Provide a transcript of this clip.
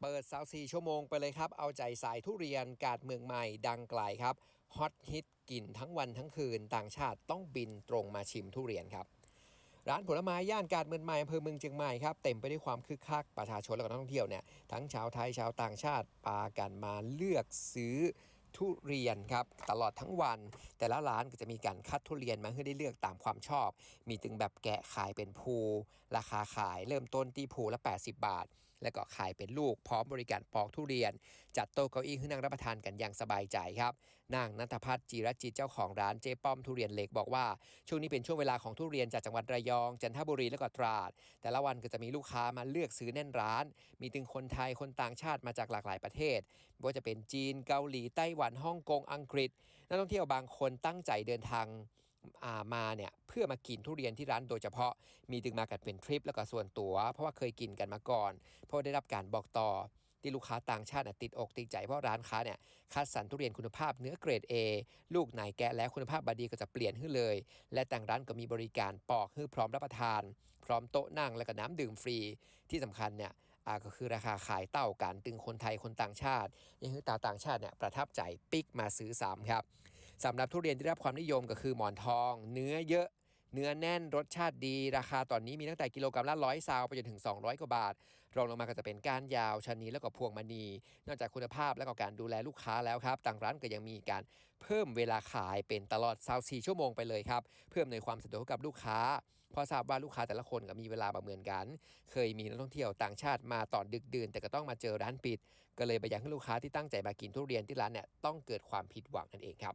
เปิดสาวสี่ชั่วโมงไปเลยครับ เอาใจสายทุเรียนกาดเมืองใหม่ดังไกลครับฮอตฮิตกินทั้งวันทั้งคืน ต่างชาติต้องบินตรงมาชิมทุเรียนครับ ร้านผลไม้ย่านกาดเมืองใหม่อำเภอเมืองเชียงใหม่ครับเต็มไปด้วยความคึกคักประชาชนและนักท่องเที่ยวเนี่ยทั้งชาวไทยชาวต่างชาติปากันมาเลือกซื้อทุเรียนครับตลอดทั้งวัน แต่ละร้านก็จะมีการคัดทุเรียนมาให้ได้เลือกตามความชอบ มีถึงแบบแกะขายเป็นภูราคาขายเริ่มต้นที่ภูละ 80 บาท แล้วก็ขายเป็นลูกพร้อมบริการปอกทุเรียน จัดโต๊ะเก้าอี้ให้นั่งรับประทานกันอย่างสบายใจครับนางนัทพัฒน์จีรจิตเจ้าของร้านเจ๊ป้อมทุเรียนเล็กบอกว่า ช่วงนี้เป็นช่วงเวลาของทุเรียนจากจังหวัดระยอง จันทบุรีและก็ตราด แต่ละวันก็จะมีลูกค้ามาเลือกซื้อแน่นร้าน มีถึงคนไทยคนต่างชาติมาจากหลากหลายประเทศไม่ว่าจะเป็นจีนเกาหลีไต้หวันฮ่องกงอังกฤษนักท่องเที่ยวบางคนตั้งใจเดินทาง มาเนี่ยเพื่อมากินทุเรียนที่ร้านโดยเฉพาะมีถึงมากันเป็นทริปแล้วก็ส่วนตัว เพราะว่าเคยกินกันมาก่อน เพราะได้รับการบอกต่อที่ลูกค้าต่างชาติติดอกติดใจเพราะร้านค้าเนี่ยคัดสรรทุเรียนคุณภาพเนื้อเกรด A ลูกไหนแกะแล้วคุณภาพบดีก็จะเปลี่ยนขึ้นเลย และต่างร้านก็มีบริการปอกให้พร้อมรับประทาน พร้อมโต๊ะนั่งและก็น้ำดื่มฟรีที่สำคัญเนี่ยก็คือราคาขายเต่ากันตึงคนไทยคนต่างชาติยังคือตาต่างชาติเนี่ยประทับใจปิกมาซื้อซ้ำครับ สำหรับทุเรียนที่ได้รับความนิยมก็คือหมอนทอง เนื้อเยอะ เนื้อแน่นรสชาติดี ราคาตอนนี้มีตั้งแต่กิโลกรัมละร้อยซาวไปจนถึง 200 กว่าบาท รองลงมาก็จะเป็นก้านยาวชะนีแล้วก็พวงมณี นอกจากคุณภาพและก็การดูแลลูกค้าแล้วครับต่างร้านก็ยังมีการเพิ่มเวลาขายเป็นตลอด24ชั่วโมงไปเลยครับเพื่ออำนความสะดวกกับลูกค้าเพราะทราบว่าลูกค้าแต่ละคนก็มีเวลาประเมินกัน เคยมีนักท่องเที่ยวต่างชาติมาตอนดึกดื่น แต่ก็ต้องมาเจอร้านปิด ก็เลยไปยากให้ลูกค้าที่ตั้งใจมากินทุเรียนที่ร้านเนี่ยต้องเกิดความผิดหวังนั่นเองครับ